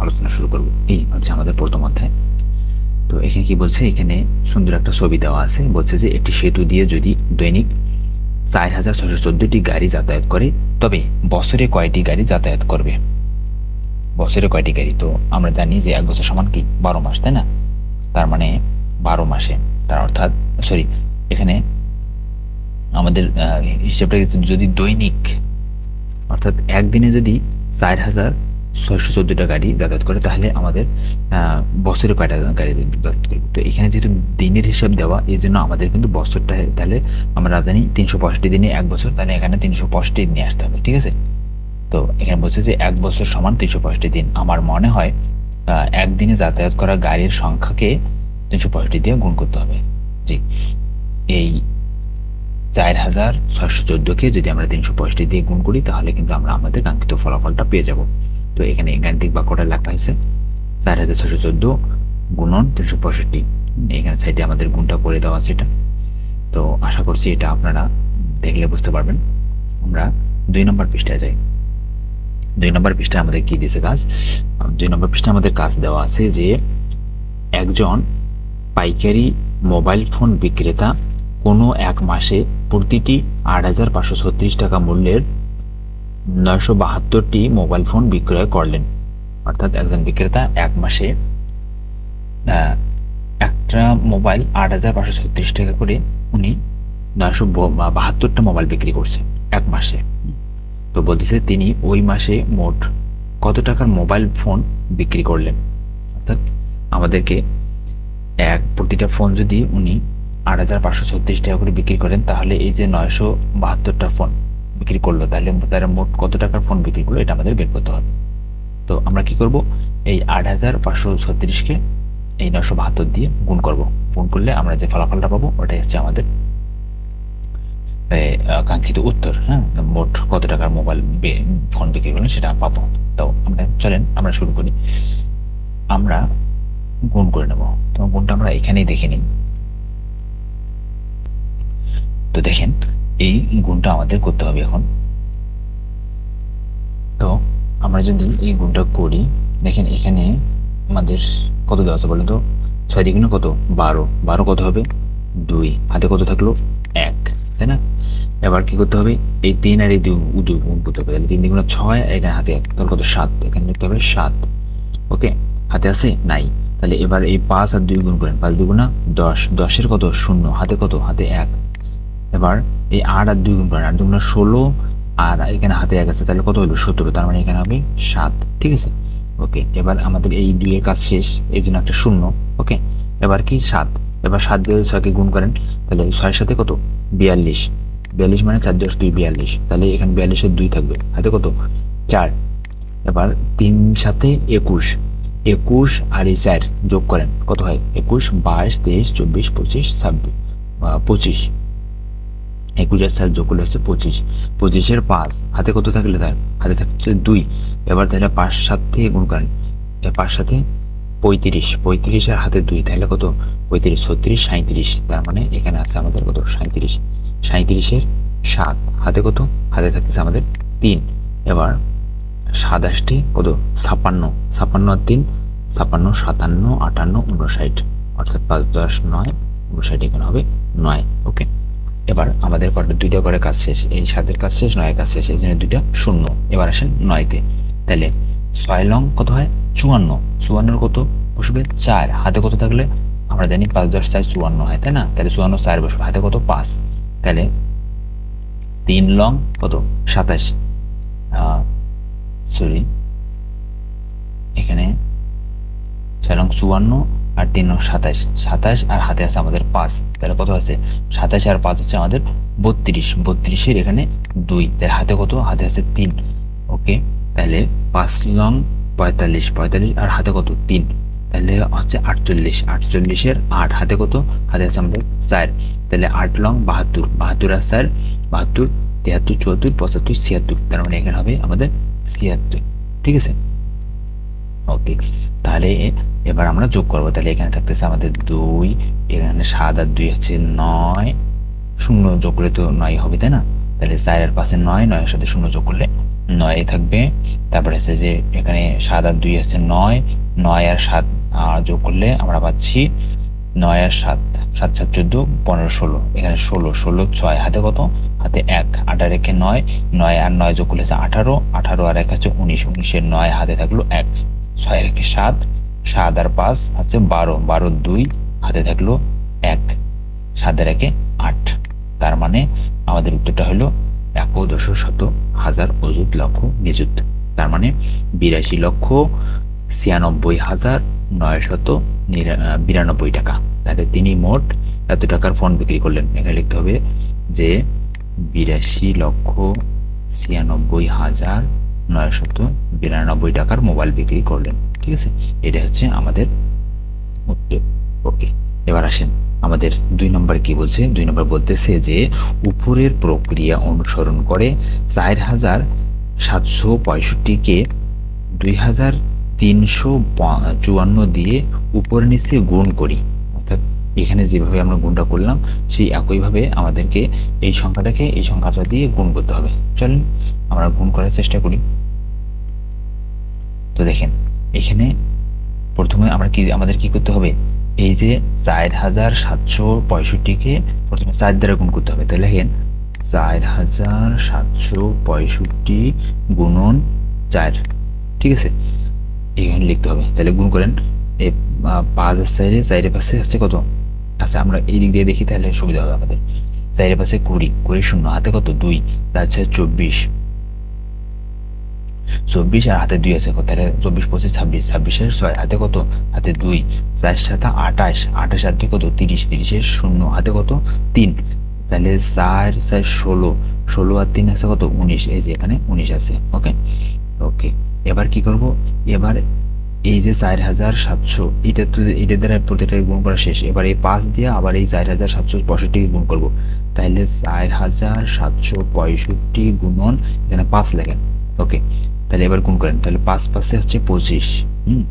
আলোচনা শুরু করব। এই হচ্ছে আমাদের প্রথম অধ্যায়। তো এখানে কি বলছে? এখানে সুন্দর একটা ছবি দেওয়া আছে। বলছে যে, একটি সেতু দিয়ে যদি দৈনিক চার হাজার ছশো চোদ্দটি গাড়ি যাতায়াত করে, তবে বছরে কয়টি গাড়ি যাতায়াত করবে? বছরে কয়টি গাড়ি? তো আমরা জানি যে এক বছর সমান কি? বারো মাস, তাই না? তার মানে বারো মাসে। তার অর্থাৎ, সরি, এখানে আমাদের হিসাবটা যদি দৈনিক, অর্থাৎ একদিনে যদি চার হাজার ছয়শো চোদ্দোটা গাড়ি যাতায়াত করে, তাহলে আমাদের বছরে কয়টা গাড়ি যাতায়াত করবে? তো এখানে যেহেতু দিনের হিসাব দেওয়া, এই জন্য আমাদের কিন্তু বছরটা তাহলে আমরা জানি তিনশো পঁয়ষট্টি দিনে এক বছর, তাহলে এখানে তিনশো পঁয়ষট্টি নিয়ে আসতে হবে, ঠিক আছে? তো এখানে বলছে যে এক বছর সমান তিনশো পঁয়ষট্টি দিন। আমার মনে হয় একদিনে যাতায়াত করা গাড়ির সংখ্যাকে তিনশো পঁয়ষট্টি দিয়ে গুণ করতে হবে। জি। এই চার হাজার ছয়শো চোদ্দোকে যদি আমরা তিনশো পঁয়ষট্টি দিয়ে গুণ করি, তাহলে কিন্তু আমরা আমাদের কাঙ্ক্ষিত ফলাফলটা পেয়ে যাব। তো এখানে গাণিতিক বাক্যটা লেখা হয়েছে। চার হাজার ছশো চোদ্দ গুণন তিনশো পঁয়ষট্টি। এখানে সাইডে আমাদের গুণটা করে দেওয়া আছে এটা। তো আশা করছি এটা আপনারা দেখলে বুঝতে পারবেন। আমরা দুই নম্বর পৃষ্ঠায় যাই। দুই নম্বর পৃষ্ঠায় আমাদের কি দিয়েছে কাজ? দুই নম্বর পৃষ্ঠায় আমাদের কাজ দেওয়া আছে যে একজন পাইকারি মোবাইল ফোন বিক্রেতা কোনো এক মাসে প্রতিটি আট হাজার পাঁচশো ছত্রিশ টাকা মূল্যের নয়শো বাহাত্তরটি মোবাইল ফোন বিক্রয় করলেন। অর্থাৎ একজন বিক্রেতা এক মাসে একটা মোবাইল আট হাজার পাঁচশো ছত্রিশ টাকা করে উনি নয়শো বাহাত্তরটা মোবাইল বিক্রি করছে এক মাসে। তো বলতেছে তিনি ওই মাসে মোট কত টাকার মোবাইল ফোন বিক্রি করলেন? অর্থাৎ আমাদেরকে এক প্রতিটা ফোন যদি উনি আট হাজার পাঁচশো ছত্রিশ টাকা করে বিক্রি করেন, তাহলে এই যে নয়শো বাহাত্তরটা ফোন বিক্রি করল, তাহলে তারা মোট কত টাকার ফোন বিক্রি করল, এটা আমাদের বের করতে হবে। তো আমরা কি করব? এই আট হাজার পাঁচশো ছত্রিশকে এই নশো বাহাত্তর দিয়ে গুণ করব। গুণ করলে আমরা যে ফলাফলটা পাবো, ওটাই হচ্ছে আমাদের কাঙ্ক্ষিত উত্তর হ্যাঁ? মোট কত টাকার মোবাইল ফোন বিক্রি করলেন সেটা পাবো। তো আমরা, চলেন, আমরা শুরু করি। আমরা গুণ করে নেব। তো গুণটা আমরা এখানেই দেখে নিই। তো দেখেন এই গুণটা আমাদের করতে হবে এখন। তো আমরা যদি এই গুণটা করি, দেখেন এখানে আমাদের কত দেওয়া আছে বলেন তো? ছয় দ্বিগুণে কত? বারো। বারো কত হবে? দুই। হাতে কত থাকল? এক। তাই না? এবার কি করতে হবে? এই তিন আর এই দুই দুই গুণ করতে হবে। তাহলে তিন দ্বিগুণে ছয় এখানে হাতে এক। তাহলে কত? সাত। এখানে লিখতে হবে সাত। ওকে? হাতে আছে? নাই। তাহলে এবার এই পাঁচ আর দুই গুণ করেন। পাঁচ দুগুণা দশ। দশের কত? শূন্য। হাতে কত? হাতে এক। এবার এই আট আর দুই গুণ করেন আট দুগুণা ষোলো, আর এখানে হাতে এক আছে, তাহলে কত হলো সতেরো তার মানে এখানে হবে সাত, ঠিক আছে? ওকে, এবার আমাদের এই দুইয়ের কাজ শেষ, এই জন্য একটা শূন্য, ওকে? এবার কি? সাত, এবার সাত দিয়ে ছয়কে গুণ করেন, তাহলে ছয়ের সাথে কত? বিয়াল্লিশ বিয়াল্লিশ মানে চার দশ দুই বিয়াল্লিশ, তাহলে এখানে বিয়াল্লিশের দুই থাকবে, হাতে কত? চার, এবার তিন সাথে একুশ একুশ আর এই চার যোগ করেন, কত হয়? একুশ, বাইশ, তেইশ, চব্বিশ, পঁচিশ, ছাব্বিশ পঁচিশ একুশ আর চার যোগ করলে হচ্ছে পঁচিশ, পঁচিশের পাঁচ, হাতে কত থাকলে তার? হাতে থাকছে দুই। এবার তাহলে পাঁচ সাত থেকে গুণ করেন। পাঁচ সাথে পঁয়ত্রিশ পঁয়ত্রিশ আর হাতে দুই, তাহলে কত? পঁয়ত্রিশ, ছত্রিশ সাঁত্রিশ তার মানে এখানে আছে আমাদের কত? সাঁত্রিশ সাঁত্রিশের সাত, হাতে কত? হাতে থাকতেছে আমাদের তিন। এবার সাতাশটি কত? ছাপ্পান্ন ছাপ্পান্ন আর তিন, ছাপ্পান্ন, সাতান্ন, আটান্ন উনষাট অর্থাৎ পাঁচ, দশ, নয় উনষাট এখানে হবে নয়। ওকে। এবার আমাদের কটা দুইটা করে কাজ শেষ, এই সাতের কাজ শেষ, নয়ের কাজ শেষ, এই জন্য দুইটা শূন্য। এবার আসেন নয়তে। তাহলে ছয় লং কত হয়? চুয়ান্ন। চুয়ান্নর কত বসবে? চার। হাতে কত থাকলে? আমরা জানি পাঁচ দশ চার চুয়ান্ন হয়, তাই না? তাহলে চুয়ান্ন চার বসবে। হাতে কত? পাঁচ। তাহলে তিন লং কত? সাতাশ। সরি এখানে ছয় লং চুয়ান্ন আর তিন লং সাতাশ। সাতাশ আর হাতে আছে আমাদের পাঁচ। তাহলে কত আছে? সাতাশ আর পাঁচ হচ্ছে আমাদের বত্রিশ। বত্রিশের এখানে দুই। তাহলে হাতে কত? হাতে আছে তিন। ওকে? তাহলে পাঁচ লং পঁয়তাল্লিশ। পঁয়তাল্লিশ আর হাতে কত? তিন। তাহলে হচ্ছে আটচল্লিশ। আটচল্লিশের আট হাতে কত? হাতে আছে আমাদের চার। তাহলে আট লং বাহাত্তর। বাহাত্তর আর চার, বাহাত্তর, তিয়াত্তর, চুয়াত্তর, পঁচাত্তর, ছিয়াত্তর। তার মানে এখানে হবে আমাদের ছিয়াত্তর। ঠিক আছে? ওকে তাহলে এবার আমরা যোগ করব। তাহলে এখানে থাকতেছে আমাদের দুই, এখানে সাত আর দুই হচ্ছে নয়। শূন্য যোগ করলে তো নয় হবে, তাই না? তাহলে চার আর পাশে নয়, নয়ের সাথে শূন্য যোগ করলে নয় থাকবে। তারপরে হচ্ছে যে এখানে সাত আর দুই হচ্ছে নয় নয় আর সাত যোগ করলে আমরা পাচ্ছি নয় আর সাত সাত সাত, চোদ্দ, পনেরো, ষোলো। এখানে ষোলো ষোলো, ছয়, হাতে কত? হাতে এক। আটার রেখে নয় নয় আর নয় যোগ করলে আঠারো আঠারো আর এক হচ্ছে উনিশ। উনিশের নয় হাতে থাকল এক। ছয় রেখে সাত। সাত আর পাঁচ হচ্ছে বারো। বারো, দুই, হাতে থাকল এক। সাতের একে আট। তার মানে আমাদের উত্তরটা হলো একদশ শত হাজার অযুত লক্ষ নিযুত। তার মানে বিরাশি লক্ষ ছিয়ানব্বই হাজার নয় শত বিরানব্বই টাকা। তাহলে তিনি মোট এত টাকার ফোন বিক্রি করলেন। এখানে লিখতে হবে যে বিরাশি লক্ষ ছিয়ানব্বই হাজার নয় শত বিরানব্বই টাকার মোবাইল বিক্রি করলেন। ঠিক আছে? এটা হচ্ছে আমাদের উত্তর ওকে, এবার আসেন। আমাদের দুই নম্বর কি বলছে? দুই নম্বর বলতেছে যে, উপরের প্রক্রিয়া অনুসরণ করে চার হাজার সাতশো পঁয়ষট্টিকে দুই হাজার তিনশো চুয়ান্ন দিয়ে উপর নিচে গুণ করি। অর্থাৎ এখানে যেভাবে আমরা গুণটা করলাম, সেই একইভাবে আমাদেরকে এই সংখ্যাটাকে এই সংখ্যাটা দিয়ে গুণ করতে হবে। চলেন, আমরা গুণ করার চেষ্টা করি। তো দেখেন, এখানে প্রথমে আমরা কি, আমাদের কি করতে হবে? এই যে চার হাজার সাতশো পঁয়ষট্টিকে প্রথমে চার দ্বারা গুণ করতে হবে। তাহলে দেখেন চার হাজার সাতশো পঁয়ষট্টি গুণন চার। ঠিক আছে? এখানে লিখতে হবে। তাহলে গুণ করেন এই পাঁচ সাইডে চাইরে পাশে হচ্ছে কত? আচ্ছা আমরা এই দিক দিয়ে দেখি, তাহলে সুবিধা হবে আমাদের। চাইরে পাশে কুড়ি কুড়ি শূন্য, হাতে কত? দুই। তার চব্বিশ। চব্বিশ আর হাতে দুই আছে তাহলে চব্বিশ, পঁচিশ, ছাব্বিশ, ছাব্বিশের ছয়, হাতে কত? হাতে দুই, চার সাথে আঠাশ আঠাশ হাতে কত? তিরিশ, তিরিশের শূন্য, হাতে কত? তিন। তাহলে চার চার, ষোলো ষোলো আর তিন আছে কত? উনিশ। এই যে এখানে উনিশ আছে ওকে ওকে এবার কি করব? এবার এই যে চার হাজার সাতশো, এটা তো এটার দ্বারা প্রতিটা গুণ করা শেষ। এবার এই পাঁচ দিয়ে আবার এই চার হাজার সাতশো পঁয়ষট্টি গুণ করব। তাহলে চার হাজার সাতশো পঁয়ষট্টি গুণন এখানে পাঁচ লেখেন ওকে তাহলে এবার গুণ করেন? তাহলে পাঁচ পাশে হচ্ছে পঁচিশ, হুম?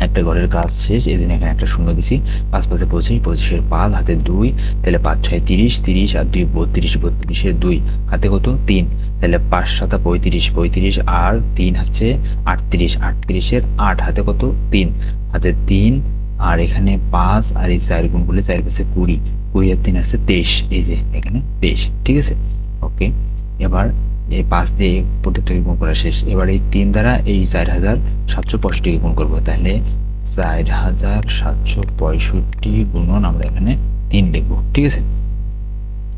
একটা ঘরের কাজ শেষ এই জন্য এখানে একটা শূন্য দিছি। পাঁচ পাশে পঁচিশ, পঁচিশের পাঁচ, হাতে দুই, তাহলে পাঁচ, ছয়, তিরিশ তিরিশ আর দুই, বত্রিশ, বত্রিশের দুই। হাতে কত? তিন। তাহলে পাঁচ, সাতা পঁয়ত্রিশ পঁয়ত্রিশ আর তিন হচ্ছে আটত্রিশ। আটত্রিশের আট, হাতে কত? তিন। হাতে তিন আর এখানে পাঁচ আর এই চার গুণ করলে চার পাশে কুড়ি। কুড়ি আর তিন আছে তেইশ। এই যে, এখানে তেইশ, ঠিক আছে? ওকে, এবার এই পাঁচ দিয়ে প্রত্যেকটাকে গুণ করা শেষ। এবার এই তিন দ্বারা এই চার হাজার সাতশো পঁয়ষট্টিকে গুণ করব। তাহলে চার হাজার সাতশো পঁয়ষট্টি গুণন আমরা এখানে তিন লিখব, ঠিক আছে?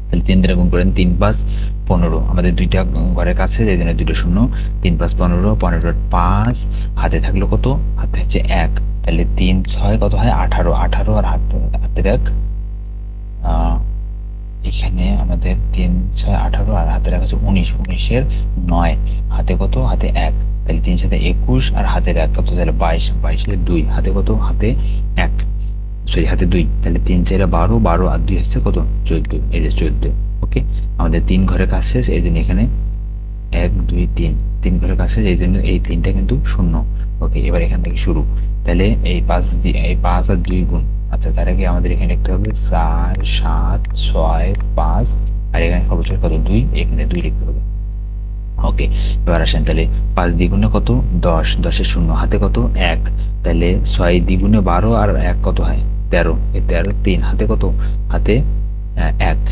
তাহলে তিন দ্বারা গুণ করেন তিন পাঁচ পনেরো। আমাদের দুইটা ঘরের কাছে, এই জন্য দুইটা শূন্য, তিন পাঁচ পনেরো পনেরো পাঁচ, হাতে থাকল কত? হাতে হচ্ছে এক। তাহলে তিন ছয় কত হয়? আঠারো। আঠারো আর হাতে, হাতের এক এখানে আমাদের তিন, ছয়, আঠারো আর হাতে রাখা আছে উনিশ। উনিশের নয়। হাতে কত? হাতে এক। তাহলে তিন সাথে একুশ আর হাতের এক কত? তাহলে বাইশ। বাইশের দুই। হাতে কত? হাতে এক। সরি, হাতে দুই। তাহলে তিন, চারে বারো বারো আর দুই হচ্ছে কত? চোদ্দ। এই যে চোদ্দ। ওকে? আমাদের তিন ঘরের কাজ শেষ। এই জন্য এখানে এক, দুই, তিন। তিন ঘরের কাজ শেষ। এই জন্য এই তিনটা কিন্তু শূন্য। ওকে, এবার এখান থেকে শুরু। তাহলে এই পাঁচ দিয়ে এই পাঁচ আর দুই গুণ আচ্ছা তার আগে আমাদের এখানে লিখতে হবে চার, সাত, ছয়, পাঁচ, আর এখানে সর্বোচ্চ কত? দুই। এখানে দুই লিখতে হবে। ওকে, এবার আসেন, তাহলে পাঁচ দ্বিগুণে কত? দশ। দশের শূন্য। হাতে কত? এক। তাহলে ছয় দ্বিগুণে বারো আর এক কত হয়? তেরো। এই তেরো তিন। হাতে কত? হাতে এক।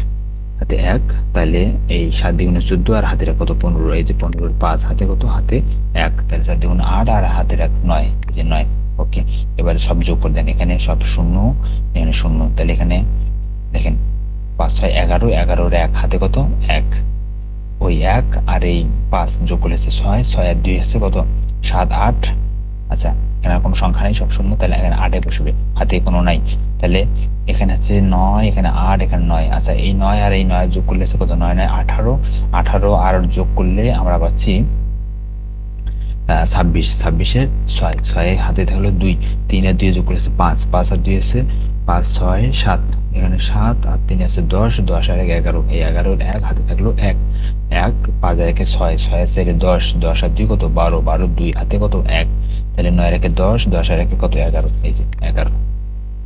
হাতে এক। তাহলে এই সাত দ্বিগুণে চোদ্দ আর হাতের কত? পনেরো। এই যে পনেরোর পাঁচ। হাতে কত? হাতে এক। তাহলে সাত দ্বিগুণে আট আর হাতের এক নয়। এই যে নয়। ওকে এবারে সব যোগ করে দেন এখানে, সব শূন্য, এখানে শূন্য। তাহলে এখানে দেখেন, পাঁচ, ছয়, এগারো, এগারোর এক হাতে কত? এক। ওই এক, আর এই পাঁচ যোগ করলে ছয় ছয় আর দুই হচ্ছে কত? সাত, আট। আচ্ছা এখানে কোনো সংখ্যা নেই, সব শূন্য, তাহলে এখানে আটে বসবে, হাতে কোনো নাই। তাহলে এখানে হচ্ছে নয়, এখানে আট, এখানে নয়। আচ্ছা এই নয় আর এই নয় যোগ করলে কত? নয় নয়, আঠারো। আঠারো আর যোগ করলে আমরা পাচ্ছি ছাব্বিশ ছাব্বিশের ছয় ছয় হাতে থাকল দুই, তিন আর দুই যোগ করেছে পাঁচ পাঁচ আর দুই আছে পাঁচ, ছয়, সাত, এখানে সাত আর তিন আছে দশ দশ আর এক, এগারো, এই এগারোর এক, হাতে থাকল এক এক, পাঁচ আর একে ছয় ছয় সাইডে দশ দশ আর দুই কত বারো বারো দুই, হাতে কত এক, তাহলে নয় রেখে দশ দশ আর একে কত এগারো, এই যে এগারো,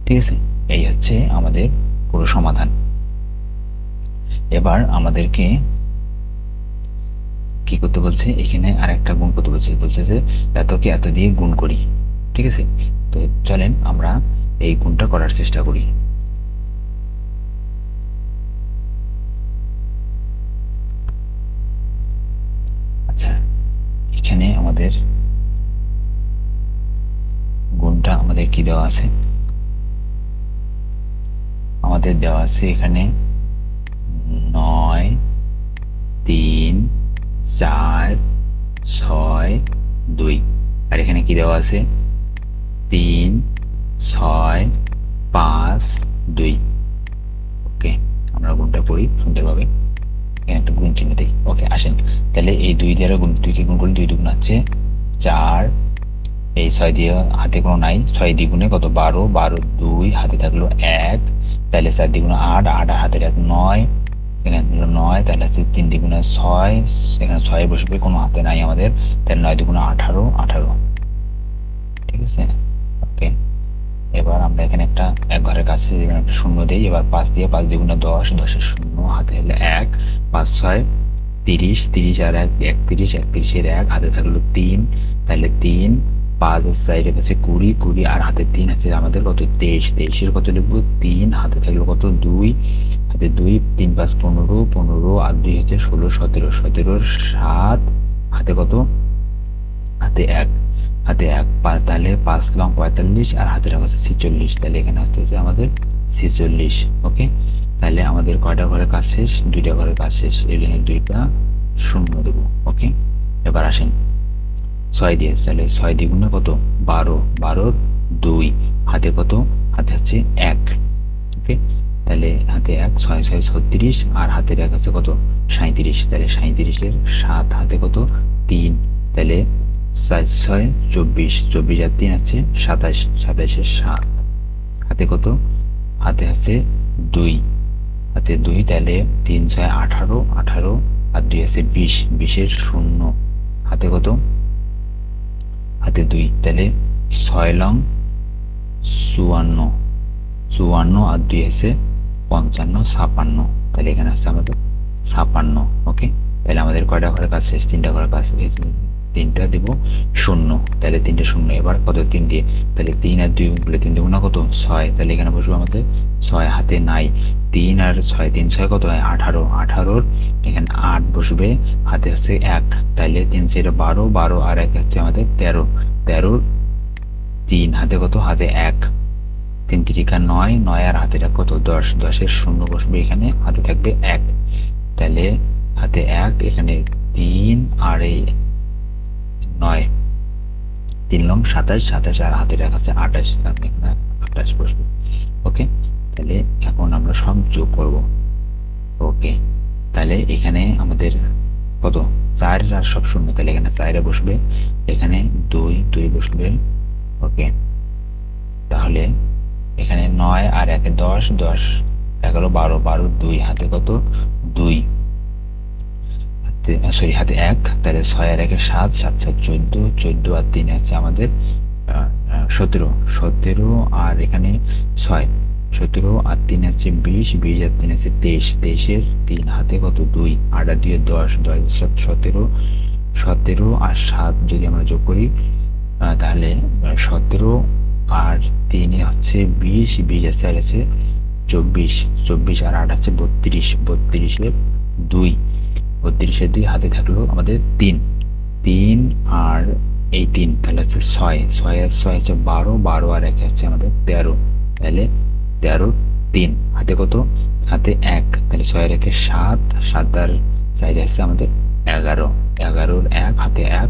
ঠিক আছে? এই হচ্ছে আমাদের পুরো সমাধান। এবার আমাদেরকে কি করতে বলছে? এখানে আর একটা গুণ করতে বলছে। বলছে যে এতকে এত দিয়ে গুণ করি। ঠিক আছে? তো চলেন আমরা এই গুণটা করার চেষ্টা করি। আচ্ছা এখানে আমাদের গুণটা আমাদের কি দেওয়া আছে? আমাদের দেওয়া আছে এখানে নয়, তিন চার, ছয়, দুই। আর এখানে কি দেওয়া আছে? তিন, ছয়, পাঁচ, দুই। ওকে, আমরা গুণটা করি সুন্দরভাবে এখানে একটা গুণ চিহ্ন দিই ওকে, আসেন। তাহলে এই দুই দ্বারা গুণ দুইকে গুণ করলে দুই দুগুণ হচ্ছে চার। এই ছয় দিয়ে হাতে কোনো নাই। ছয় দ্বিগুণে কত? বারো। বারো দুই, হাতে থাকল এক। তাহলে চার দ্বিগুণে আট আট আর এক নয়। সেখানে নয়, তাহলে হচ্ছে তিন দ্বিগুণে ছয়, সেখানে ছয় বসবে, কোনো হাতে নাই আমাদের, তাহলে নয় দ্বিগুণে আঠারো আঠারো। ঠিক আছে? ওকে। এবার আমরা এখানে একটা, এক ঘরের কাছে একটা শূন্য দিই, এবার পাঁচ দিয়ে পাঁচ দ্বিগুণে দশ, দশের শূন্য, হাতে হলে এক, পাঁচ ছয়, তিরিশ তিরিশ আর এক, একত্রিশ, একত্রিশের এক, হাতে থাকল তিন, তাহলে তিন পাঁচ আর সাইডে কাছে কুড়ি কুড়ি আর হাতে তিন আছে আমাদের কত তেইশ তেইশের কত লিখব? তিন, হাতে থাকল কত? দুই, হাতে দুই, তিন পাঁচ পনেরো পনেরো আর দুই হচ্ছে ষোলো, সতেরো, সতেরোর সাত, হাতে কত? হাতে এক হাতে এক তাহলে পাঁচ লং পঁয়তাল্লিশ আর হাতে রাখা হচ্ছে ছিচল্লিশ, তাহলে এখানে হচ্ছে আমাদের ছিচল্লিশ, ওকে? তাহলে আমাদের কয়টা ঘরের কাজ শেষ? দুইটা ঘরের কাজ শেষ এই জন্য দুইটা শূন্য দেবো, ওকে? এবার আসেন। ছয় দিয়ে, তাহলে ছয় দ্বিগুণে কত? বারো। বারোর দুই। হাতে কত? হাতে হচ্ছে এক। ওকে তাহলে হাতে এক, ছয় ছয়, ছত্রিশ। আর হাতের এক আছে কত? সাঁত্রিশ তাহলে সাঁত্রিশের সাত হাতে কত? তিন। তাহলে ছয়, চব্বিশ। চব্বিশ আর তিন আছে সাতাশ। সাতাশের সাত। হাতে কত? হাতে আছে দুই। হাতে দুই, তাহলে তিন, ছয়, আঠারো আঠারো। আর দুই আছে বিশ। বিশের শূন্য। হাতে কত? হাতে দুই তাহলে ছয় লং, চুয়ান্ন চুয়ান্ন আর দুই আছে পঞ্চান্ন, ছাপান্ন। তাহলে এখানে আসছে আমাদের ছাপান্ন ওকে তাহলে আমাদের কয়টা ঘরের কাজ শেষ? তিনটা ঘরের কাজ তিনটা দেব, শূন্য। তাহলে তিনটে শূন্য। এবার কত তিন দিয়ে, তাহলে তিন আর দুই বলে তিন দেবো না কত? ছয়। তাহলে এখানে বসবো আমাদের ছয় হাতে নাই। তিন আর ছয়, তিন ছয় কত হয়? আঠারো। আঠারোর এখানে আট বসবে, হাতে আছে এক। তাহলে তিন সেটা বারো বারো আর এক হচ্ছে আমাদের তেরো। তেরোর তিন হাতে কত? হাতে এক। তিন তিরিকা নয় নয় আর হাতেটা কত? দশ। দশের শূন্য বসবে এখানে, হাতে থাকবে এক। তাহলে হাতে এক, এখানে তিন আর এই নয়। তিন লং সাতাশ সাতাশ আর হাতের এক আছে আঠাশ আঠাশ বসবে। ওকে? তাহলে এখন আমরা সব যোগ করব। ওকে? তাহলে এখানে আমাদের কত? চার আর সব শূন্য, তাহলে এখানে চারে বসবে। এখানে দুই দুই বসবে। ওকে? তাহলে এখানে নয় আর একে দশ দশ, এগারো, বারো বারো, দুই, হাতে কত? দুই। সরি, হাতে এক, তাহলে ছয় আর একে সাত সাত সাত, চোদ্দ চোদ্দ আর তিন হচ্ছে আমাদের সতেরো সতেরো আর এখানে ছয়, সতেরো আর তিন আছে বিশ বিশ আর তিন আছে তেইশ, তেইশের তিন হাতে কত? দুই, আট আর দুই দশ দশ, সাত, সতেরো সতেরো আর সাত যদি আমরা যোগ করি তাহলে সতেরো আর তিনে হচ্ছে বিশ বিশ আর আছে চব্বিশ চব্বিশ আর আট আছে বত্রিশ, বত্রিশের দুই বত্রিশের দুই হাতে থাকল আমাদের তিন। তিন আর এই তিন, তাহলে হচ্ছে ছয়। ছয় আর ছয় হচ্ছে বারো বারো আর এক হচ্ছে আমাদের তেরো। তাহলে তেরো, তিন। হাতে কত? হাতে এক। তাহলে ছয় রেখে সাত। সাত আর চার হচ্ছে আমাদের এগারো। এগারোর এক, হাতে এক।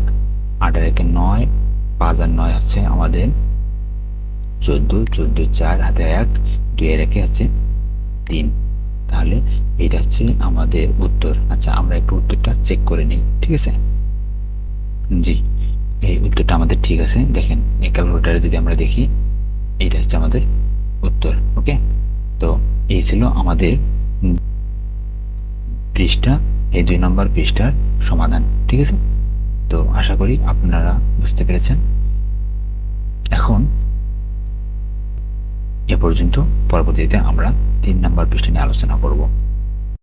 আট রেখে নয়। পাঁচ আর নয় হচ্ছে আমাদের চোদ্দ। চোদ্দ, চার, হাতে এক। দুই রেখে হচ্ছে তিন। তাহলে এটা হচ্ছে আমাদের উত্তর। আচ্ছা আমরা একটু উত্তরটা চেক করে নিই, ঠিক আছে? জি, এই উত্তরটা আমাদের ঠিক আছে। দেখেন এই ক্যালকুলেটারে যদি আমরা দেখি, এইটা হচ্ছে আমাদের উত্তর ওকে তো এই ছিল আমাদের পৃষ্ঠা, এই দুই নম্বর পৃষ্ঠার সমাধান, ঠিক আছে? তো আশা করি আপনারা বুঝতে পেরেছেন। এখন এ পর্যন্ত পরবর্তীতে আমরা তিন নম্বর পৃষ্ঠা নিয়ে আলোচনা করব।